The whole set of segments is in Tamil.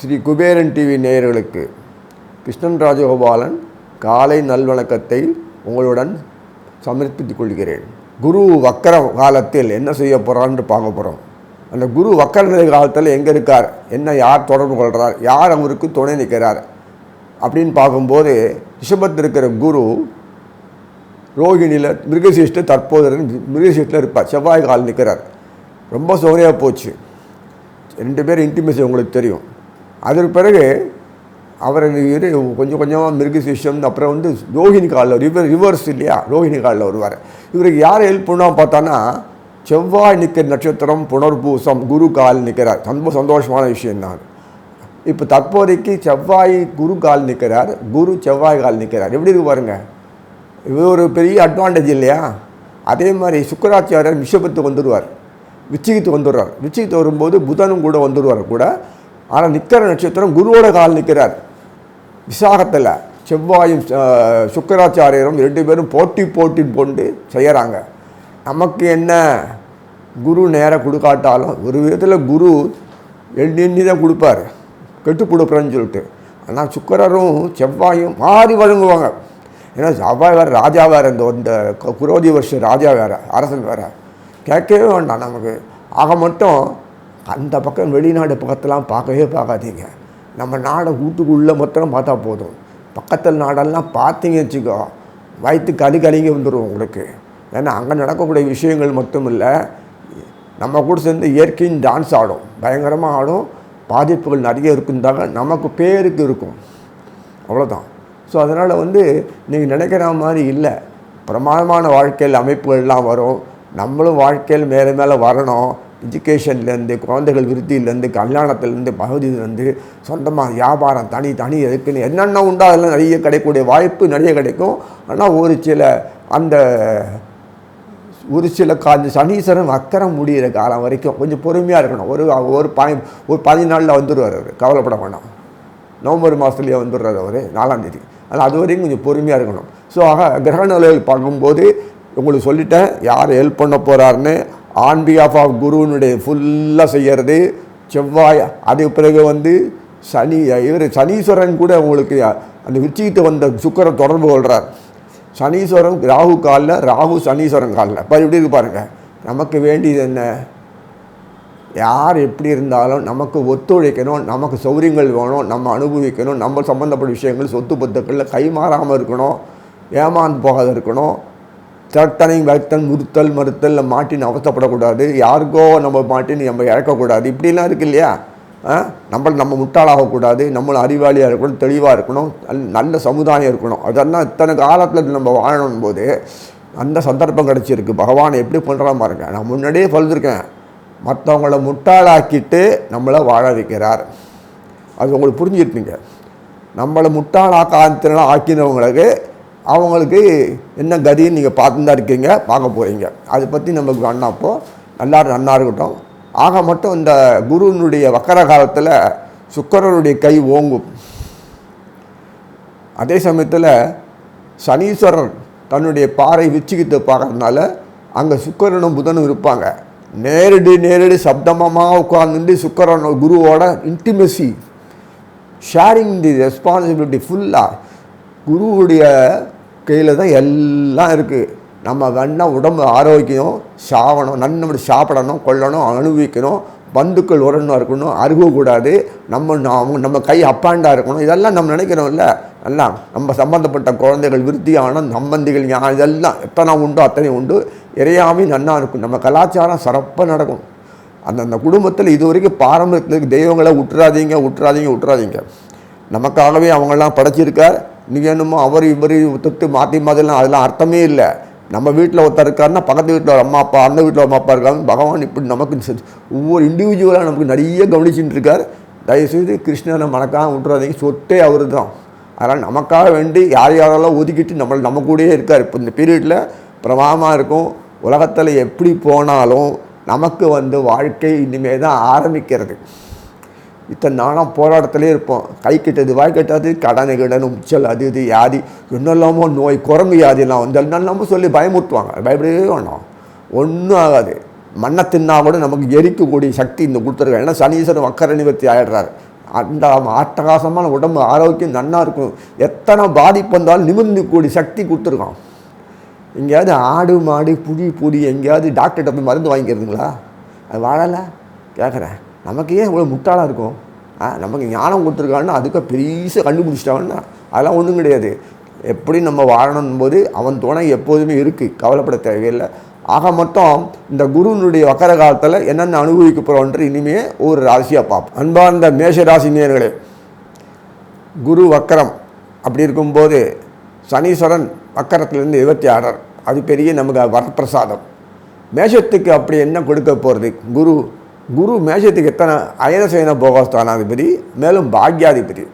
ஸ்ரீ குபேரன் டிவி நேயர்களுக்கு கிருஷ்ணன் ராஜகோபாலன் காலை நல்வணக்கத்தை உங்களுடன் சமர்ப்பித்துக் கொள்கிறேன். குரு வக்கர காலத்தில் என்ன செய்ய போகிறான்னு பார்க்க போகிறோம் அந்த குரு வக்கர நிலை காலத்தில் எங்கே இருக்கார்? என்ன யார் தொடர்பு கொள்கிறார் யார் அவருக்கு துணை நிற்கிறார்? அப்படின்னு பார்க்கும்போது ரிஷபத்தில் இருக்கிற குரு ரோகிணியில் மிருகசீஷ்டில் தற்போது மிருகசீஷ்டில் இருப்பார். செவ்வாய் கால் நிற்கிறார் ரொம்ப சோகையாக போச்சு. ரெண்டு பேரும் இன்டிமேசி உங்களுக்கு தெரியும். அதற்கு பிறகு அவர் கொஞ்சம் கொஞ்சமாக மிருகசீஷம் அப்புறம் வந்து ரோஹிணி காலில் ரிவர் ரிவர்ஸ் இல்லையா? ரோஹிணி காலில் வருவார். இவருக்கு யார் ஹெல்ப் பண்ணால் பார்த்தானா செவ்வாய் நிற்கிற நட்சத்திரம் புனர்பூசம் குரு கால் நிற்கிறார் ரொம்ப சந்தோஷமான விஷயம் தான். இப்போ தற்போதைக்கு செவ்வாய் குரு கால் நிற்கிறார் குரு செவ்வாய் கால் நிற்கிறார் எப்படி இருக்கு பாருங்கள் இது ஒரு பெரிய அட்வான்டேஜ் இல்லையா? அதே மாதிரி சுக்கராச்சாரியர் விஷபத்துக்கு வந்துடுவார். விச்சிகத்துக்கு வந்துடுறார். விச்சிகத்து வரும்போது புதனும் கூட வந்துடுவார் கூட. ஆனால் நிற்கிற நட்சத்திரம் குருவோட கால் நிற்கிறார் விசாகத்தில் செவ்வாயும் சுக்கராச்சாரியரும் ரெண்டு பேரும் போட்டி போட்டி கொண்டு செய்கிறாங்க நமக்கு என்ன? குரு நேராக கொடுக்காட்டாலும் ஒரு விதத்தில் குரு எண்ணி எண்ணி தான் கொடுப்பார் கெட்டு கொடுக்குறேன்னு சொல்லிட்டு. ஆனால் சுக்கரரும் செவ்வாயும் மாறி வழங்குவாங்க. ஏன்னா செவ்வாய் வேறு ராஜா வேறு இந்த இந்த குரோதி வருஷம் ராஜா வேறு அரசன் வேறு. கேட்கவே வேண்டாம் நமக்கு. ஆக மட்டும் அந்த பக்கம் வெளிநாடு பக்கத்தெல்லாம் பார்க்கவே பார்க்காதீங்க. நம்ம நாடை வீட்டுக்குள்ளே மொத்தம் பார்த்தா போதும். பக்கத்தில் நாடெல்லாம் பார்த்தீங்க வச்சுக்கோ வயிற்று கலி கலிங்க வந்துடும் உங்களுக்கு. ஏன்னா அங்கே நடக்கக்கூடிய விஷயங்கள் மட்டும் இல்லை நம்ம கூட சேர்ந்து இயற்கையும் டான்ஸ் ஆடும். பயங்கரமாக ஆடும். பாதிப்புகள் நிறைய இருக்குந்தாங்க நமக்கு பேருக்கு இருக்கும். அவ்வளோதான் ஸோ அதனால் வந்து நீங்கள் நினைக்கிற மாதிரி இல்லை. பிரமாதமான வாழ்க்கையில் அமைப்புகள்லாம் வரும். நம்மளும் வாழ்க்கையில் மேலே மேலே வரணும். எஜுகேஷன்லேருந்து குழந்தைகள் விருத்தியிலேருந்து கல்யாணத்துலேருந்து பகுதியிலேருந்து சொந்தமாக வியாபாரம் தனி தனி எதுக்குன்னு என்னென்ன உண்டோ அதெல்லாம் நிறைய கிடைக்கக்கூடிய வாய்ப்பு நிறைய கிடைக்கும். ஆனால் ஒரு சில அந்த ஒரு சில கால சனீஸ்வரன் அக்கறம் முடிகிற காலம் வரைக்கும் கொஞ்சம் பொறுமையாக இருக்கணும். ஒரு ஒரு பாய் ஒரு பதினாலில் வந்துடுவார் அவர். கவலைப்பட வேண்டாம் நவம்பர் மாதத்துலேயே வந்துடுறார் அவர் நாலாம் தேதி. ஆனால் அது வரையும் கொஞ்சம் பொறுமையாக இருக்கணும். ஸோ ஆக கிரக நிலைகள் பார்க்கும்போது உங்களுக்கு சொல்லிட்டேன் யார் ஹெல்ப் பண்ண போகிறாருன்னு ஆன் பிஹாஃப் ஆஃப் குருவினுடைய ஃபுல்லாக செய்கிறது செவ்வாய் அதுக்கு பிறகு வந்து சனி இவர் சனீஸ்வரன் கூட உங்களுக்கு அந்த விச்சிக்கிட்டு வந்த சுக்கரை தொடர்பு கொள்கிறார் சனீஸ்வரன் ராகு காலில் ராகு சனீஸ்வரன் காலில். இப்போ இப்படி இருக்கு பாருங்கள் நமக்கு வேண்டியது என்ன? யார் எப்படி இருந்தாலும் நமக்கு ஒத்துழைக்கணும் நமக்கு சௌரியங்கள் வேணும் நம்ம அனுபவிக்கணும் நம்ம சம்மந்தப்பட்ட விஷயங்கள் சொத்து பத்துக்களில் கைமாறாமல் இருக்கணும் ஏமாந்து போகாத இருக்கணும். தட்டனை வைத்தல் முறுத்தல் மறுத்தல் மாட்டின்னு அவசப்படக்கூடாது. யாருக்கோ நம்ம மாட்டின்னு நம்ம இழக்கக்கூடாது இப்படிலாம் இருக்கு இல்லையா? ஆ? நம்ம நம்ம முட்டாளாகக்கூடாது. நம்மளும் அறிவாளியாக இருக்கணும் தெளிவாக இருக்கணும் நல்ல- சமுதாயம் இருக்கணும். அதெல்லாம் இத்தனை காலத்தில் நம்ம வாழணும் போது அந்த சந்தர்ப்பம் கிடச்சிருக்கு. பகவானை எப்படி பண்ணுறான் பாருங்க. நான் முன்னாடியே சொல்லியிருக்கேன் மற்றவங்கள முட்டாளாக்கிட்டு நம்மளை வாழ வைக்கிறார். அது உங்களுக்கு புரிஞ்சுருப்பீங்க. நம்மளை முட்டாளாக்க ஆக்கினவங்களுக்கு அவங்களுக்கு என்ன கதின்னு நீங்கள் பார்த்து தான் இருக்கீங்க பார்க்க போகிறீங்க அதை பற்றி நமக்கு வேண்டாம் நல்லா எல்லாரும் நன்னா இருக்கட்டும். ஆக மட்டும் இந்த குருவினுடைய வக்கர காலத்தில் சுக்கரனுடைய கை ஓங்கும். அதே சமயத்தில் சனீஸ்வரர் தன்னுடைய பாறை விச்சிக்கிட்டு பார்க்கறதுனால அங்கே சுக்கரனும் புதனும் இருப்பாங்க. நேரடி நேரடி சப்தமமாக உட்காந்துட்டு சுக்கரன் குருவோட இன்டிமெசி ஷேரிங் தி ரெஸ்பான்சிபிலிட்டி ஃபுல்லாக குருவுடைய கையில் தான் எல்லாம் இருக்குது நம்ம வேணால் உடம்பு ஆரோக்கியம் சாவணும் நன்மை சாப்பிடணும் கொள்ளணும் அனுபவிக்கணும் பந்துக்கள் உரணும் இருக்கணும் அருகக்கூடாது நம்ம அவங்க நம்ம கை அப்பாண்டாக இருக்கணும் இதெல்லாம் நம்ம நினைக்கிறோம்ல. எல்லாம் நம்ம சம்பந்தப்பட்ட குழந்தைகள் விருத்தியான சம்பந்திகள் இதெல்லாம் எத்தனை உண்டோ அத்தனை உண்டு. இறையாமே நன்னா இருக்கும் நம்ம கலாச்சாரம் சிறப்பாக நடக்கும். அந்தந்த குடும்பத்தில் இது வரைக்கும் பாரம்பரியத்தில் தெய்வங்களை விட்டுறாதீங்க விட்டுறாதீங்க விட்டுறாதீங்க நமக்காகவே அவங்களாம் படைச்சிருக்கார். நீங்கள் என்னமோ அவர் இவர் தொட்டு மாற்றி மாதிரிலாம் அதெல்லாம் அர்த்தமே இல்லை. நம்ம வீட்டில் ஒருத்தர் இருக்காருன்னா பக்கத்து வீட்டில் ஒரு அம்மா அப்பா அந்த வீட்டில் அம்மா அப்பா இருக்காங்க. பகவான் இப்படி நமக்கு ஒவ்வொரு இண்டிவிஜுவலாக நமக்கு நிறைய கவனிச்சுட்டு இருக்கார். தயவுசெய்து கிருஷ்ணனை மறக்காம விட்டுறாதீங்க சொத்தே அவர் தான் அதனால் நமக்காக வேண்டி யார் யாரெல்லாம் ஒதுக்கிட்டு நம்மளை நம்ம கூடயே இருக்கார். இப்போ இந்த பீரியடில் பிரமாதமாக இருக்கும். உலகத்தில் எப்படி போனாலும் நமக்கு வந்து வாழ்க்கை இனிமேல் தான் ஆரம்பிக்கிறது. இத்தனை நாளாக போராட்டத்திலே இருப்போம். கை கிட்டது வாய் கட்டாது கடன் கிடன் உச்சல் அது இது வியாதி இன்னும் நோய் குரங்கு யாதிலாம் வந்து என்னெல்லாமோ சொல்லி பயமுறுத்துவாங்க. பயப்படவே வேணும். ஒன்றும் ஆகாது. மண்ணை தின்னா கூட நமக்கு எரிக்கக்கூடிய சக்தி இந்த கொடுத்துருக்காங்க ஏன்னா சனீஸ்வரன் வக்கர நிவர்த்தி ஆயிடுறாரு. அந்த அட்டகாசமான உடம்பு ஆரோக்கியம் நல்லா இருக்கும் எத்தனை பாதிப்பு வந்தாலும் நிமிர்ந்து கூடி சக்தி கொடுத்துருக்கான். எங்கேயாவது ஆடு மாடு புளி புளி எங்கேயாவது டாக்டர்கிட்ட போய் மருந்து வாங்கிக்கிறதுங்களா? அது வாழலை? கேட்குறேன் நமக்கு ஏன் இவ்வளோ முட்டாளாக இருக்கும்? ஆ நமக்கு ஞானம் கொடுத்துருக்கான்னு அதுக்கு பெரிய கண்டுபிடிச்சிட்டாங்கன்னா அதெல்லாம் ஒன்றும் கிடையாது. எப்படி நம்ம வாழணும் போது அவன் துணை எப்போதுமே இருக்குது கவலைப்பட தேவையில்லை. ஆக மொத்தம் இந்த குருவினுடைய வக்கர காலத்தில் என்னென்ன அனுபவிக்க போகிறோன்ற இனிமே ஒரு ராசியாக பார்ப்போம். அன்பார்ந்த மேஷ ராசினியர்களே குரு வக்கரம் அப்படி இருக்கும்போது சனீஸ்வரன் வக்கரத்துலேருந்து இருபத்தி ஆறார். அது பெரிய நமக்கு வரப்பிரசாதம். மேஷத்துக்கு அப்படி என்ன கொடுக்க போகிறது குரு குரு மேஷத்துக்கு எத்தனை அயனசேன போகஸ்தானாதிபதி மேலும் பாக்யாதிபதி.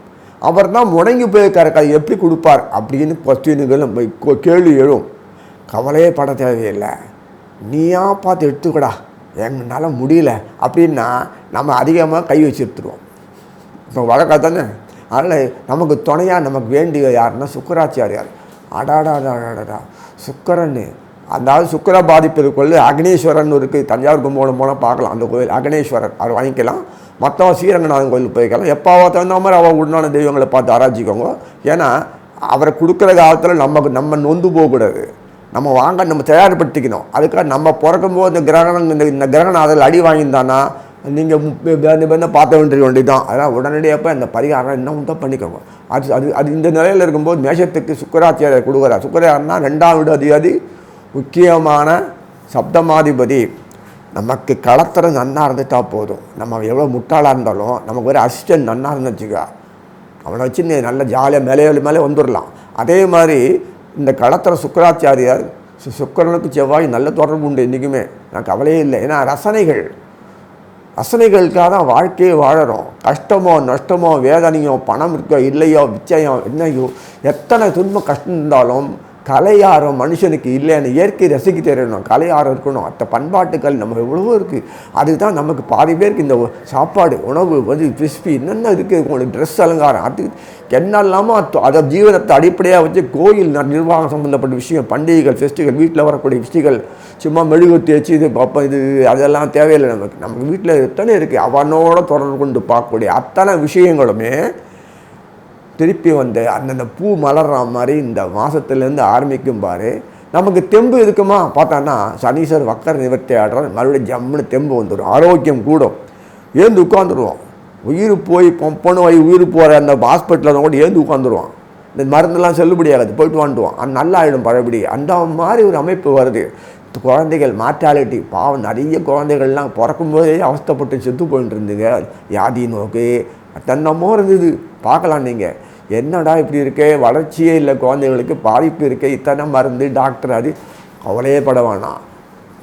அவர் தான் முடங்கி போயிருக்காரு. அதை எப்படி கொடுப்பார்? அப்படின்னு கொஸ்டின்கள் கேள்வி எழும். கவலையே பட தேவையில்லை. நீயா பார்த்து எடுத்துக்கடா. எங்களால் முடியல. அப்படின்னா நம்ம அதிகமாக கை வச்சு எடுத்துருவோம். இப்போ வழக்கா தானே? அதனால் நமக்கு துணையாக நமக்கு வேண்டிய யாருன்னா சுக்கராச்சாரியார் அடாடாடாடாடா. சுக்கரன் அதாவது சுக்கர பாதிப்பு இருக்குள்ள அக்னேஸ்வரன் இருக்குது தஞ்சாவூர் கும்பகோணம் போனால் பார்க்கலாம். அந்த கோயில் அக்னேஸ்வரர். அவர் வாங்கிக்கலாம். மற்றவன் ஸ்ரீரங்கநாதன் கோயிலுக்கு போய்க்கலாம் எப்போவோ தகுந்த மாதிரி அவள் உடனான தெய்வங்களை பார்த்து ஆராய்ச்சிக்கோங்க. ஏன்னா அவரை கொடுக்குற காலத்தில் நமக்கு நம்ம நொந்து போகக்கூடாது. நம்ம வாங்க நம்ம தயார்படுத்திக்கணும். அதுக்காக நம்ம பிறக்கும்போது இந்த கிரகணம் இந்த இந்த கிரகணம் அதில் அடி வாங்கியிருந்தானா நீங்கள் பேருந்து பேருந்து பார்த்த வேண்டிய தான் அதனால் உடனடியாக அந்த பரிகாரம் என்ன உண்டோ பண்ணிக்கோங்க. அது அது அது இந்த நிலையில் இருக்கும்போது மேஷத்துக்கு சுக்கராச்சாரியர் கொடுக்குறார். சுக்கராச்சாரனா ரெண்டாம் வீடு அதிகாரி முக்கியமான சப்தமாதிபதி. நமக்கு களத்திரம் நன்னாக இருந்துட்டால் போதும். நம்ம எவ்வளோ முட்டாளாக இருந்தாலும் நமக்கு ஒரு அசிஸ்டன்ட் நன்னாக இருந்துச்சுக்கா. அவனை வச்சு நீ நல்ல ஜாலியாக மேலே மேலே வந்துடலாம் அதே மாதிரி இந்த களத்தில் சுக்கராச்சாரியார் சுக்கரனுக்கு செவ்வாய் நல்ல தொடர்பு உண்டு என்றைக்குமே. நான் கவலையே இல்லை. ஏன்னா ரசனைகள். ரசனைகளுக்காக தான் வாழ்க்கையே வாழறோம். கஷ்டமோ நஷ்டமோ வேதனையோ பணம் இருக்கோ இல்லையோ விச்சயம் என்னையோ எத்தனை துன்பம் கஷ்டம் இருந்தாலும் கலையாரம் மனுஷனுக்கு இல்லைன்னு இயற்கை ரசிக்க தெரியணும் கலையாரம் இருக்கணும். அத்த பண்பாட்டுகள் நம்ம எவ்வளவோ இருக்குது அதுதான் நமக்கு பாதி பேருக்கு இந்த சாப்பாடு உணவு வந்து கிறிஸ்பி என்னென்ன இருக்குது உங்களுக்கு ட்ரெஸ் அலங்காரம். அது என்னெல்லாமோ அதை ஜீவனத்தை அடிப்படையாக வச்சு கோயில் ந- நிர்வாகம் சம்மந்தப்பட்ட விஷயம் பண்டிகைகள் ஃபெஸ்டிவல் வீட்டில் வரக்கூடிய விஷயங்கள் சும்மா மெழுகுத்தி வச்சு இது அப்போ இது அதெல்லாம் தேவையில்லை நமக்கு. நமக்கு வீட்டில் எத்தனை இருக்குது அவனோட தொடர்பு கொண்டு பார்க்கக்கூடிய அத்தனை விஷயங்களுமே திருப்பி வந்து அந்தந்த பூ மலர்ற மாதிரி இந்த மாதத்துலேருந்து ஆரம்பிக்கும் பாரு. நமக்கு தெம்பு இருக்குமா பார்த்தான்னா சனீஸ்வர் வக்கர் நிவர்த்தி ஆடுற மறுபடியும் ஜம்முன்னு தெம்பு வந்துடும் ஆரோக்கியம் கூடும். ஏந்து உட்காந்துருவோம் உயிர் போய் பொண்ணு வை உயிர் போகிற அந்த ஹாஸ்பிட்டலில் கூட ஏந்து உட்காந்துருவான் இந்த மருந்தெல்லாம் செல்லுபடியாகாது போயிட்டு வந்துடுவான் அது நல்லா ஆகிடும் பழபடி. அந்த மாதிரி ஒரு அமைப்பு வருது. குழந்தைகள் மார்ட்டாலிட்டி பாவம் நிறைய குழந்தைகள்லாம் பிறக்கும்போதே அவஸ்தைப்பட்டு செத்து போயிட்டு இருந்துங்க. வியாதி நோக்கு தன்னமோ இருந்தது. பார்க்கலாம் நீங்கள் என்னடா இப்படி இருக்கே? வளர்ச்சியே இல்லை குழந்தைகளுக்கு. பாதிப்பு இருக்கே. இத்தனை மருந்து டாக்டர் அது. கவலையே பட வேணாம்.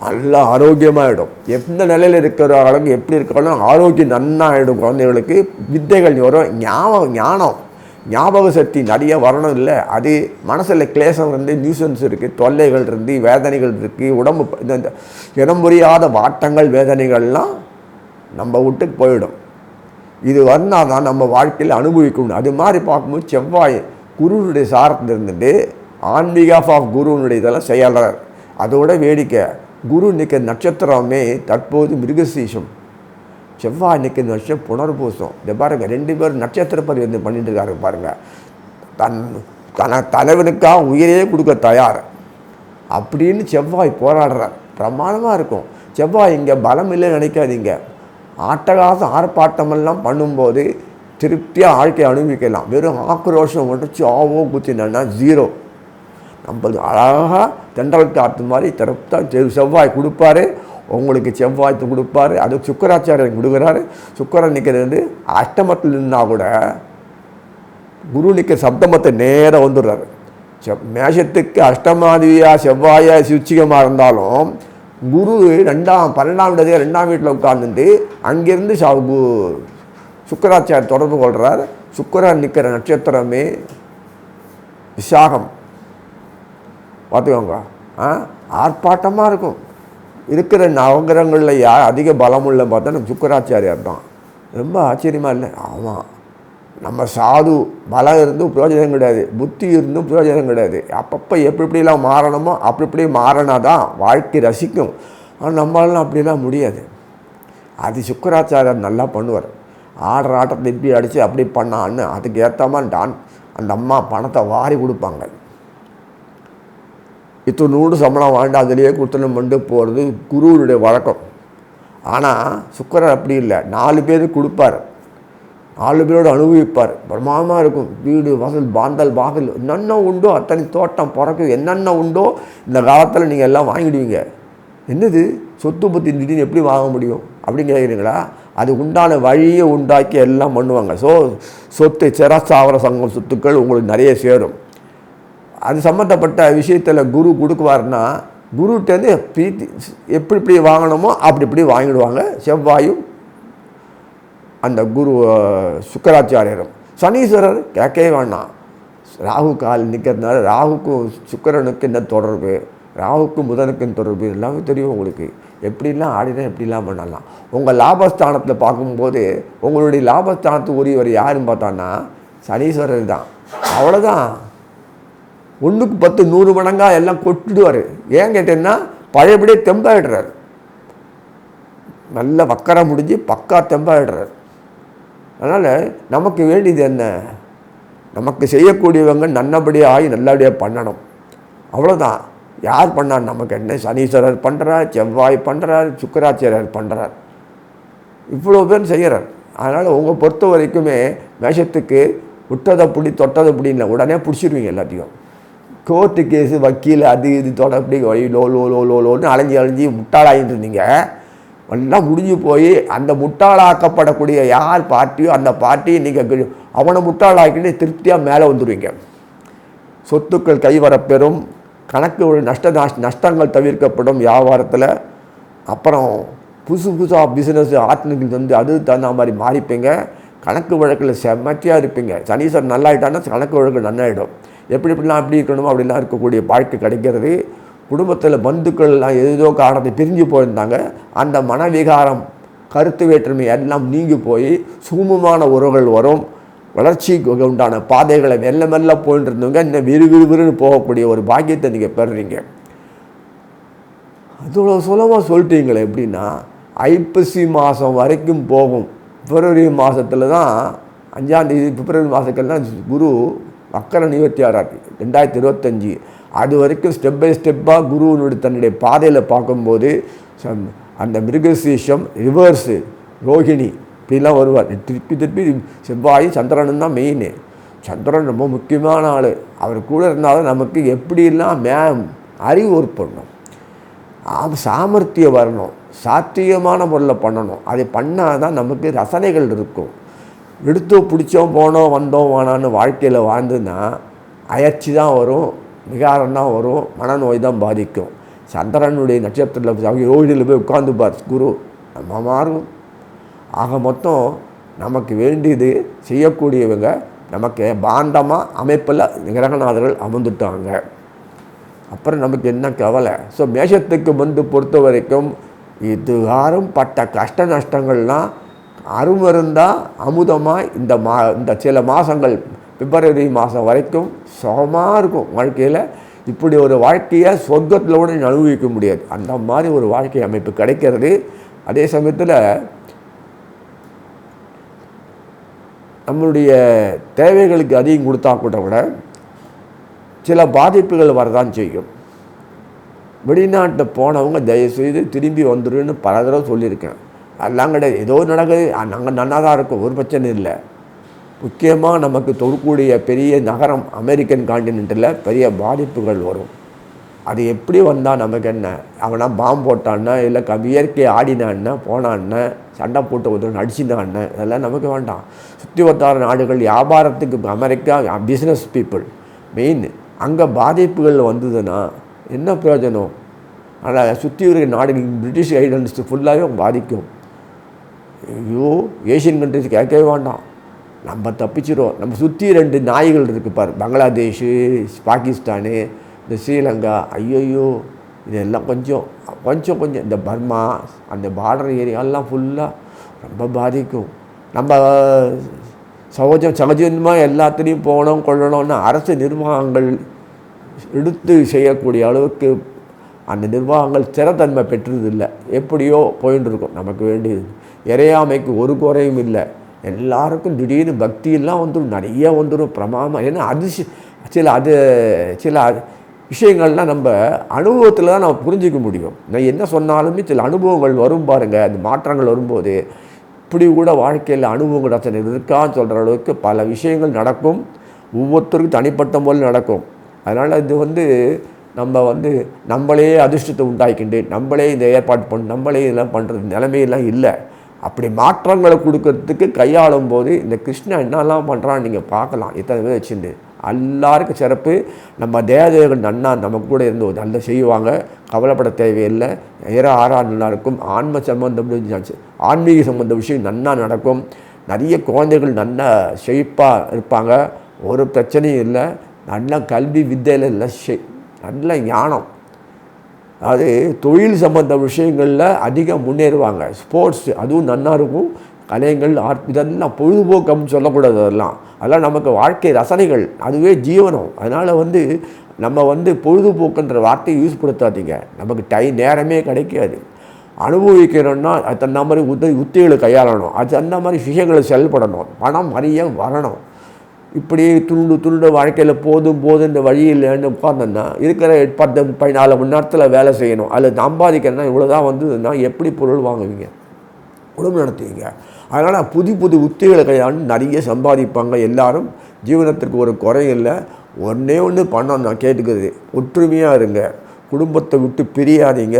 நல்லா ஆரோக்கியமாகிடும் எந்த நிலையில் இருக்கிற அளவுக்கு எப்படி இருக்கிறாலும் ஆரோக்கியம் நன்னாகிடும் குழந்தைகளுக்கு. வித்தைகள் வரும். ஞாபகம் ஞானம் ஞாபக சக்தி நிறைய வரணும் இல்லை. அது மனசில் கிளேசம் இருந்து நியூசன்ஸ் இருக்குது தொல்லைகள் இருந்து வேதனைகள் இருக்குது உடம்பு இந்த இந்த இனம் புரியாத வாட்டங்கள் வேதனைகள்லாம் நம்ம வீட்டுக்கு போயிடும். இது வந்தால் தான் நம்ம வாழ்க்கையில் அனுபவிக்கணும் அது மாதிரி பார்க்கும்போது செவ்வாய் குருனுடைய சாரத்தில் இருந்துட்டு ஆன்மீக ஆஃப் குருனுடைய இதெல்லாம் செயலர் அதோட வேடிக்கை. குரு நிற்கிற நட்சத்திரமே தற்போது மிருகசீஷம். செவ்வாய் நிற்கிற நட்சத்திரம் புனர்பூசம். இதை பாருங்க ரெண்டு பேரும் நட்சத்திர பரிவர்த்தனை பண்ணிட்டு இருக்காரு பாருங்க. தன் தன தலைவனுக்காக உயிரையே கொடுக்க தயார். அப்படின்னு செவ்வாய் போராடுறார். பிரமாதமாக இருக்கும். செவ்வாய் இங்கே பலம் இல்லைன்னு நினைக்காதீங்க. ஆட்டகாசம் ஆர்ப்பாட்டமெல்லாம் பண்ணும்போது திருப்தியாக வாழ்க்கையை அனுபவிக்கலாம். வெறும் ஆக்ரோஷம் உடச்சி ஆவோ குத்தினா ஜீரோ நம்மளுக்கு அழகாக தென்றல் காற்று மாதிரி திறப்பா செவ்வாய் கொடுப்பாரு. உங்களுக்கு செவ்வாய்த்து கொடுப்பாரு. அது சுக்கராச்சாரியன் கொடுக்குறாரு. சுக்கரன் நிற்கிறது வந்து அஷ்டமத்தில் இருந்தால் கூட குரு நிற்க சப்தமத்தை நேராக வந்துடுறாரு. செவ் மேஷத்துக்கு அஷ்டமாதியா செவ்வாயாக சுச்சிகமாக இருந்தாலும் குரு ரெண்டாம் பன்னெண்டாம் இடத்துல ரெண்டாம் வீட்டில் உட்கார்ந்துட்டு அங்கேருந்து சா கு- சுக்கராச்சாரியர் தொடர்பு கொள்கிறார் சுக்கரன் நிற்கிற நட்சத்திரமே விசாகம். பார்த்துக்கோங்க. ஆ ஆர்ப்பாட்டமாக இருக்கும். இருக்கிற நவகிரகங்களில் யார் அதிக பலமுள்ள பார்த்தா நம்ம சுக்கராச்சாரியார் தான். ரொம்ப ஆச்சரியமாக இல்லை? ஆமாம் நம்ம சாது பலம் இருந்தும் பிரயோஜனம் கிடையாது புத்தி இருந்தும் பிரயோஜனம் கிடையாது. அப்பப்போ எப்படி எப்படிலாம் மாறணுமோ அப்படி இப்படி மாறினா தான் வாழ்க்கை ரசிக்கும். ஆனால் நம்மளாலாம் அப்படிலாம் முடியாது. அது சுக்கராச்சாரியர் நல்லா பண்ணுவார். ஆடுற ஆட்டத்தை இப்படி அடித்து அப்படி பண்ணான்னு அதுக்கு ஏற்ற மாதிரி டான் அந்த அம்மா பணத்தை வாரி கொடுப்பாங்க. இத்தனை நூறு சம்பளம் வாங்கிட்டு அதிலேயே கொடுத்தணும் மண்டு போகிறது குருவனுடைய வழக்கம். ஆனால் சுக்கரர் அப்படி இல்லை. நாலு பேருக்கு கொடுப்பார். ஆளுமையோடு அனுபவிப்பார். பிரமாதமாக இருக்கும். வீடு வாசல் பாந்தல் வாசல் என்னென்ன உண்டோ அத்தனை தோட்டம் பிறக்கும் என்னென்ன உண்டோ இந்த காலத்தில் நீங்கள் எல்லாம் வாங்கிடுவீங்க. என்னது? சொத்து பற்றி திடீர்னு எப்படி வாங்க முடியும்? அப்படின்னு கேட்குறீங்களா அது உண்டான வழியை உண்டாக்கி எல்லாம் பண்ணுவாங்க. ஸோ சொத்து சிரசாவர சங்கம் சொத்துக்கள் உங்களுக்கு நிறைய சேரும். அது சம்மந்தப்பட்ட விஷயத்தில் குரு கொடுக்குவார்னா குருட்டேருந்து பிரீத்தி எப்படி இப்படி வாங்கணுமோ அப்படி இப்படி வாங்கிடுவாங்க. செவ்வாயும் அந்த குரு சுக்கராச்சாரியரும். சனீஸ்வரர் கேட்கவே வேண்டாம். ராகு கால் நிற்கிறதுனால ராகுக்கும் சுக்கிரனுக்கு என்ன தொடர்பு? ராகுக்கும் புதனுக்கும் தொடர்பு? எல்லாமே தெரியும் உங்களுக்கு. எப்படிலாம் ஆடினா எப்படிலாம் பண்ணலாம்? உங்கள் லாபஸ்தானத்தில் பார்க்கும்போது உங்களுடைய லாபஸ்தானத்துக்கு உரியவர் யாருன்னு பார்த்தான்னா சனீஸ்வரர் தான். அவ்வளோதான் ஒன்றுக்கு பத்து நூறு மடங்காக எல்லாம் கொட்டுடுவார் ஏன் கேட்டேன்னா பழையபடியே தெம்பாயிடுறார். நல்ல வக்கரம் முடிஞ்சு பக்கா தெம்பாயிடுறார். அதனால் நமக்கு வேண்டியது என்ன? நமக்கு செய்யக்கூடியவங்க நல்லபடியாக ஆகி நல்லபடியாக பண்ணணும். அவ்வளோதான் யார் பண்ணார் நமக்கு என்ன? சனீஸ்வரர் பண்ணுறார் செவ்வாய் பண்ணுறார் சுக்கராச்சாரியர் பண்ணுறார் இவ்வளோ பேர் செய்கிறார் அதனால் உங்கள் பொறுத்த வரைக்குமே மேஷத்துக்கு விட்டதை பிடி தொட்டதை பிடின்னு உடனே பிடிச்சிருவீங்க எல்லாத்தையும். கோர்ட்டு கேஸு வக்கீல் அது இது தொடப்படி லோ லோ லோ லோ லோன்னு அலைஞ்சி அலைஞ்சி முட்டாளாகிட்டு இருந்தீங்க. எல்லாம் முடிஞ்சு போய் அந்த முட்டாளாக்கப்படக்கூடிய யார் பார்ட்டியோ அந்த பார்ட்டியை நீங்கள் அவனை முட்டாளாக்கிட்டு திருப்தியாக மேலே வந்துடுவீங்க சொத்துக்கள் கைவரப்பெறும். கணக்கு நஷ்ட நஷ்டங்கள் தவிர்க்கப்படும் வியாபாரத்தில். அப்புறம் புதுசு புதுசாக பிஸ்னஸ் ஆத்மீகள் வந்து அது தகுந்த மாதிரி மாறிப்பீங்க. கணக்கு வழக்கில் செம்மத்தியாக இருப்பீங்க. சனீஸ்வரன் நல்லாயிட்டான்னா கணக்கு வழக்கு நல்லாயிடும். எப்படி எப்படிலாம் அப்படி இருக்கணுமோ அப்படிலாம் இருக்கக்கூடிய வாழ்க்கை கிடைக்கிறது. குடும்பத்தில் பந்துக்கள்லாம் ஏதோ காரணத்தை பிரிஞ்சு போயிருந்தாங்க. அந்த மனவிகாரம் கருத்து வேற்றுமை எல்லாம் நீங்கி போய் சுமூகமான உறவுகள் வரும். வளர்ச்சிக்கு உண்டான பாதைகளை மெல்ல மெல்ல போயிட்டு இருந்தவங்க இன்னும் விறுவிறுவிறுன்னு போகக்கூடிய ஒரு பாக்கியத்தை நீங்கள் பெறுறீங்க. அவ்வளோ சுலபமாக சொல்லிட்டீங்களே எப்படின்னா ஐப்பசி மாதம் வரைக்கும் போகும். பிப்ரவரி மாதத்தில் தான் அஞ்சாந்தேதி பிப்ரவரி மாதத்துக்கெல்லாம் குரு வக்கர நிவர்த்தி ஆறார் ரெண்டாயிரத்தி இருபத்தஞ்சி. அது வரைக்கும் ஸ்டெப் பை ஸ்டெப்பாக குருவினுடைய தன்னுடைய பாதையில் பார்க்கும்போது அந்த மிருகசீஷம் ரிவர்ஸு ரோஹிணி இப்படிலாம் வருவார். திருப்பி திருப்பி செவ்வாய் சந்திரனும் தான் மெயின் சந்திரன் ரொம்ப முக்கியமான ஆள். அவர் கூட இருந்தாலும் நமக்கு எப்படிலாம் மே அறிவு ஒர்க் பண்ணும் சாமர்த்தியம் வரணும். சாத்தியமான முறையில் பண்ணணும். அதை பண்ணால் தான் நமக்கு ரசனைகள் இருக்கும். எடுத்தோ பிடிச்சோம் போனோம் வந்தோம் வானான்னு வாழ்க்கையில் வாழ்ந்துன்னா அயற்சி தான் வரும். விகாரம்னா தான் வரும். மனநோய் தான் பாதிக்கும். சந்திரனுடைய நட்சத்திரத்தில் யோகியில் போய் உட்காந்துப்பார் குரு. நம்ம மாறும். ஆக மொத்தம் நமக்கு வேண்டியது செய்யக்கூடியவங்க நமக்கு பாண்டமாக அமைப்பில் கிரகநாதர்கள் அமர்ந்துட்டாங்க. அப்புறம் நமக்கு என்ன கவலை? ஸோ மேஷத்துக்கு வந்து பொறுத்த வரைக்கும் இதுகாரும் பட்ட கஷ்ட நஷ்டங்கள்லாம் அருமருந்தாக அமுதமாக இந்த மா இந்த சில மாதங்கள் பிப்ரவரி மாதம் வரைக்கும் சுகமாக இருக்கும் வாழ்க்கையில். இப்படி ஒரு வாழ்க்கையை சொர்க்கத்தில் கூட நீ அனுபவிக்க முடியாது. அந்த மாதிரி ஒரு வாழ்க்கை அமைப்பு கிடைக்கிறது. அதே சமயத்தில் நம்மளுடைய தேவைகளுக்கு அதிகம் கொடுத்தா கூட கூட சில பாதிப்புகள் வரதான் செய்யும். வெளிநாட்டில் போனவங்க தயவுசெய்து திரும்பி வந்துருன்னு பல தடவை சொல்லியிருக்கேன். அதெல்லாம் கிடையாது. ஏதோ நடக்குது. நாங்கள் நல்லா தான் இருக்கோம். ஒரு பிரச்சனை இல்லை. முக்கியமாக நமக்கு தொழக்கூடிய பெரிய நகரம் அமெரிக்கன் காண்டினென்ட்டில் பெரிய பாதிப்புகள் வரும். அது எப்படி வந்தால் நமக்கு என்ன? அவனா பாம்பு போட்டான்னா இல்லை க இயற்கை ஆடினான்னா போனான்னா சண்டை போட்டு ஒருத்தன் அடிச்சினான்னு இதெல்லாம் நமக்கு வேண்டாம். சுற்றி வட்டார நாடுகள் வியாபாரத்துக்கு அமெரிக்கா பிஸ்னஸ் பீப்புள் மெயின் அங்கே பாதிப்புகள் வந்ததுன்னா என்ன பிரயோஜனம்? ஆனால் சுற்றி இருக்கிற நாடுகள் பிரிட்டிஷ் ஐடன்ஸ் ஃபுல்லாகவே பாதிக்கும். ஐயோ ஏஷியன் கண்ட்ரிஸ் கேட்கவே வேண்டாம். நம்ம தப்பிச்சிடும் நம்ம சுற்றி ரெண்டு நாய்கள் இருக்குது பாரு. பங்களாதேஷு பாகிஸ்தானு இந்த ஸ்ரீலங்கா ஐயையோ இதெல்லாம் கொஞ்சம் கொஞ்சம் கொஞ்சம். இந்த பர்மா அந்த பார்டர் ஏரியாலாம் ஃபுல்லாக ரொம்ப பாதிக்கும். நம்ம சகஜம் சகஜமாக எல்லாத்துலேயும் போகணும் கொள்ளணும்னா அரசு நிர்வாகங்கள் எடுத்து செய்யக்கூடிய அளவுக்கு அந்த நிர்வாகங்கள் ஸ்திரத்தன்மை பெற்றதில்லை. எப்படியோ போயின்னு இருக்கும். நமக்கு வேண்டியது. இறையாமைக்கு ஒரு குறையும் இல்லை. எல்லாருக்கும் திடீர்னு பக்தியெல்லாம் வந்துடும் நிறைய வந்துடும் பிரமாமம் ஏன்னா அது சில அது சில விஷயங்கள்லாம் நம்ம அனுபவத்தில் தான் நம்ம புரிஞ்சிக்க முடியும். நான் என்ன சொன்னாலுமே சில அனுபவங்கள் வரும் பாருங்கள் அந்த மாற்றங்கள் வரும்போது இப்படி கூட வாழ்க்கையில் அனுபவங்கள் ரச்சனை இருக்கான்னு சொல்கிற அளவுக்கு பல விஷயங்கள் நடக்கும். ஒவ்வொருத்தருக்கும் தனிப்பட்ட போல் நடக்கும். அதனால் இது வந்து நம்ம வந்து நம்மளே அதிர்ஷ்டத்தை உண்டாக்கிண்டு நம்மளே இந்த ஏற்பாடு பண்ண நம்மளே இதெல்லாம் பண்ணுறது நிலைமையெல்லாம் இல்லை. அப்படி மாற்றங்களை கொடுக்கறதுக்கு கையாளும் போது இந்த கிருஷ்ணன் என்னெல்லாம் பண்ணுறான்னு நீங்கள் பார்க்கலாம். இத்தனை பேர் வச்சுட்டு எல்லாருக்கும் சிறப்பு. நம்ம தேவதேவர்கள் நன்னா நம்ம கூட இருந்து ஒரு நல்ல செய்வாங்க. கவலைப்பட தேவையில்லை. நேர ஆறா நல்லா இருக்கும் ஆன்ம சம்பந்தம் ஆன்மீக சம்பந்த விஷயம் நன்னா நடக்கும். நிறைய குழந்தைகள் நல்லா செழிப்பாக இருப்பாங்க. ஒரு பிரச்சனையும் இல்லை. நல்ல கல்வி வித்தையில் இல்லை நல்ல ஞானம். அது தொழில் சம்பந்த விஷயங்களில் அதிகம் முன்னேறுவாங்க. ஸ்போர்ட்ஸ் அதுவும் நல்லாயிருக்கும் இருக்கும். கலைகள் ஆர்ட் இதெல்லாம் பொழுதுபோக்குன்னு சொல்லக்கூடாது அதெல்லாம். அதெல்லாம் நமக்கு வாழ்க்கை ரசனைகள். அதுவே ஜீவனம். அதனால் வந்து நம்ம வந்து பொழுதுபோக்குன்ற வார்த்தையை யூஸ் படுத்தாதீங்க. நமக்கு டை நேரமே கிடைக்காது. அனுபவிக்கிறோன்னா அது தகுந்த மாதிரி உத்த உத்திகளை கையாளணும். அது அந்த மாதிரி விஷயங்களை செயல்படணும். பணம் நிறைய வரணும். இப்படி துண்டு துண்டு வாழ்க்கையில் போதும் போதும் இந்த வழியில்லைன்னு உட்கார்ந்தோன்னா இருக்கிற பத்து பதினாலு மணி நேரத்தில் வேலை செய்யணும். அதில் சம்பாதிக்கிறதுனா இவ்வளோ தான் வந்ததுன்னா எப்படி பொருள் வாங்குவீங்க? குடும்பம் நடத்துவீங்க. அதனால் புது புது உத்திகளை கையாண்டு நிறைய சம்பாதிப்பாங்க எல்லாரும். ஜீவனத்திற்கு ஒரு குறை இல்லை. ஒன்றே ஒன்று பண்ண நான் கேட்டுக்கிறது ஒற்றுமையாக இருங்க. குடும்பத்தை விட்டு பிரியாதீங்க.